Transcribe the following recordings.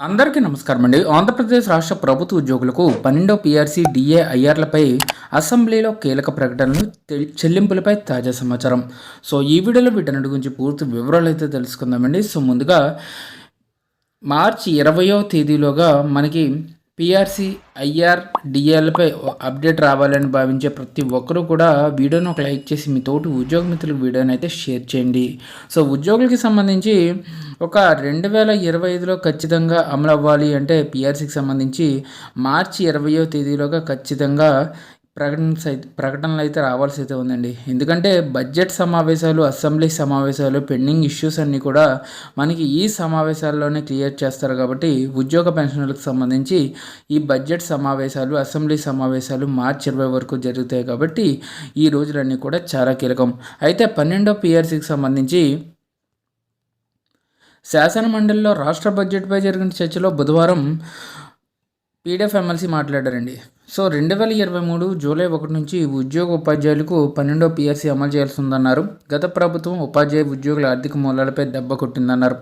అందరికీ నమస్కారం అండి. ఆంధ్రప్రదేశ్ రాష్ట్ర ప్రభుత్వ ఉద్యోగులకు పన్నెండో పీఆర్సీ డిఏ ఐఆర్లపై అసెంబ్లీలో కీలక ప్రకటనలు చెల్లింపులపై తాజా సమాచారం. సో ఈ వీడియోలో వీటన్నిటి గురించి పూర్తి వివరాలు అయితే తెలుసుకుందామండి. సో ముందుగా మార్చి ఇరవయో తేదీలోగా మనకి పిఆర్సీ ఐఆర్ డిఎల్పై అప్డేట్ రావాలని భావించే ప్రతి ఒక్కరూ కూడా వీడియోను ఒక లైక్ చేసి మీ తోటి ఉద్యోగ మిత్రులకు వీడియోని అయితే షేర్ చేయండి. సో ఉద్యోగులకి సంబంధించి ఒక రెండు వేల ఇరవై ఐదులో ఖచ్చితంగా అమలు అవ్వాలి అంటే పిఆర్సీకి సంబంధించి మార్చి ఇరవయో తేదీలోగా ఖచ్చితంగా ప్రకటన ప్రకటనలు అయితే రావాల్సి అయితే ఉందండి. ఎందుకంటే బడ్జెట్ సమావేశాలు అసెంబ్లీ సమావేశాలు పెండింగ్ ఇష్యూస్ అన్నీ కూడా మనకి ఈ సమావేశాల్లోనే క్లియర్ చేస్తారు కాబట్టి ఉద్యోగ పెన్షన్లకు సంబంధించి ఈ బడ్జెట్ సమావేశాలు అసెంబ్లీ సమావేశాలు మార్చి ఇరవై వరకు జరుగుతాయి కాబట్టి ఈ రోజులన్నీ కూడా చాలా కీలకం. అయితే పన్నెండో పిఆర్సీకి సంబంధించి శాసన మండలిలో రాష్ట్ర బడ్జెట్పై జరిగిన చర్చలో బుధవారం పీడిఎఫ్ ఎమ్మెల్సీ మాట్లాడారండి. సో రెండు వేల ఇరవై మూడు జూలై ఒకటి నుంచి ఉద్యోగ ఉపాధ్యాయులకు పన్నెండో పిఆర్సీ అమలు చేయాల్సి ఉందన్నారు. గత ప్రభుత్వం ఉపాధ్యాయ ఉద్యోగుల ఆర్థిక మూలాలపై దెబ్బ కొట్టిందన్నారు.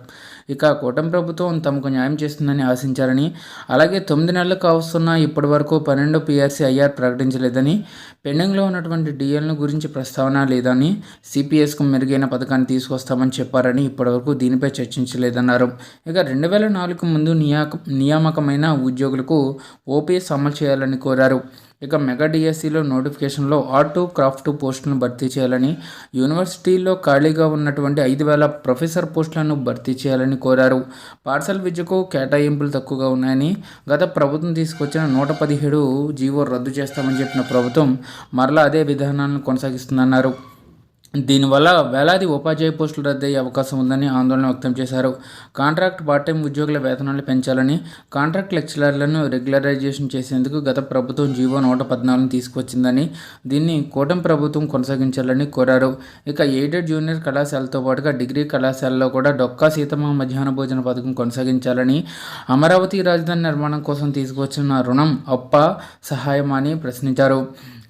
ఇక కూటమి ప్రభుత్వం తమకు న్యాయం చేస్తుందని ఆశించారని అలాగే తొమ్మిది నెలలు కావస్తున్న ఇప్పటి వరకు పన్నెండో పీఆర్సీ ఐఆర్ ప్రకటించలేదని పెండింగ్లో ఉన్నటువంటి డిఎల్ను గురించి ప్రస్తావన లేదని సిపిఎస్కు మెరుగైన పథకాన్ని తీసుకొస్తామని చెప్పారని ఇప్పటివరకు దీనిపై చర్చించలేదన్నారు. ఇక రెండు వేల నాలుగు ముందు నియామకమైన ఉద్యోగులకు ఓపీఎస్ అమలు చేయాలని కోరారు. ఇక మెగా డిఎస్సిలో నోటిఫికేషన్లో ఆర్ట్ క్రాఫ్ట్ పోస్టులను భర్తీ చేయాలని యూనివర్సిటీలో ఖాళీగా ఉన్నటువంటి ఐదు వేల ప్రొఫెసర్ పోస్టులను భర్తీ చేయాలని కోరారు. పార్సల్ విద్యకు కేటాయింపులు తక్కువగా ఉన్నాయని గత ప్రభుత్వం తీసుకొచ్చిన నూట పదిహేడు జీవో రద్దు చేస్తామని చెప్పిన ప్రభుత్వం మరలా అదే విధానాలను కొనసాగిస్తుందన్నారు. దీనివల్ల వేలాది ఉపాధ్యాయ పోస్టులు రద్దయ్యే అవకాశం ఉందని ఆందోళన వ్యక్తం చేశారు. కాంట్రాక్ట్ పార్ట్ టైం ఉద్యోగుల వేతనాలు పెంచాలని కాంట్రాక్ట్ లెక్చరర్లను రెగ్యులరైజేషన్ చేసేందుకు గత ప్రభుత్వం జీవో నూట పద్నాలుగు తీసుకొచ్చిందని దీన్ని కూటమి ప్రభుత్వం కొనసాగించాలని కోరారు. ఇక ఎయిడెడ్ జూనియర్ కళాశాలతో పాటుగా డిగ్రీ కళాశాలలో కూడా డొక్కా సీతమ్మ మధ్యాహ్న భోజన పథకం కొనసాగించాలని అమరావతి రాజధాని నిర్మాణం కోసం తీసుకొచ్చిన రుణం అప్ప సహాయమని ప్రశ్నించారు.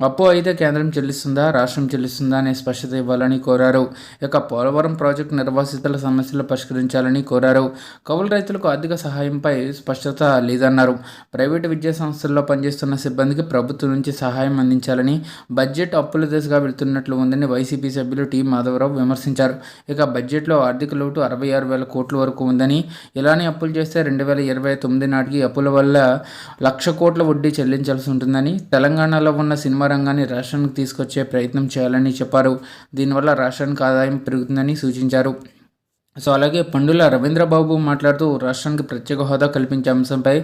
అప్పు అయితే కేంద్రం చెల్లిస్తుందా రాష్ట్రం చెల్లిస్తుందా అనే స్పష్టత ఇవ్వాలని కోరారు. ఇక పోలవరం ప్రాజెక్టు నిర్వాసితుల సమస్యలు పరిష్కరించాలని కోరారు. కౌలు రైతులకు ఆర్థిక సహాయంపై స్పష్టత లేదన్నారు. ప్రైవేటు విద్యా సంస్థల్లో పనిచేస్తున్న సిబ్బందికి ప్రభుత్వం నుంచి సహాయం అందించాలని బడ్జెట్ అప్పుల దిశగా వెళ్తున్నట్లు ఉందని వైసీపీ సభ్యులు టి. మాధవరావు విమర్శించారు. ఇక బడ్జెట్లో ఆర్థిక లోటు అరవై ఆరు వేల కోట్ల వరకు ఉందని ఇలానే అప్పులు చేస్తే రెండు వేల ఇరవై తొమ్మిది నాటికి అప్పుల వల్ల లక్ష కోట్ల వడ్డీ చెల్లించాల్సి ఉంటుందని తెలంగాణలో ఉన్న సినిమా రంగాన్ని రాష్ట్రానికి తీసుకొచ్చే ప్రయత్నం చేయాలని చెప్పారు. దీనివల్ల రాష్ట్రానికి ఆదాయం పెరుగుతుందని సూచించారు. సో అలాగే పండుల రవీంద్రబాబు మాట్లాడుతూ రాష్ట్రానికి ప్రత్యేక హోదా కల్పించే అంశంపై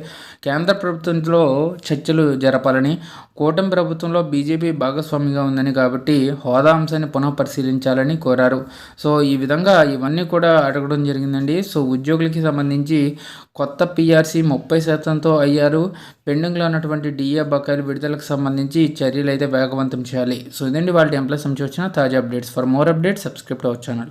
కేంద్ర ప్రభుత్వంలో చర్చలు జరపాలని కూటమి ప్రభుత్వంలో బీజేపీ భాగస్వామిగా ఉందని కాబట్టి హోదా అంశాన్ని పునః పరిశీలించాలని కోరారు. సో ఈ విధంగా ఇవన్నీ కూడా అడగడం జరిగిందండి. సో ఉద్యోగులకి సంబంధించి కొత్త పీఆర్సీ ముప్పై శాతంతో అయ్యారు. పెండింగ్లో ఉన్నటువంటి డిఏ బకాయిలు విడుదలకు సంబంధించి చర్యలు అయితే వేగవంతం చేయాలి. సో ఇదండి వాళ్ళ ఎంప్లాయ్స్ సంబంధించి వచ్చిన తాజా updates. For more updates subscribe our channel.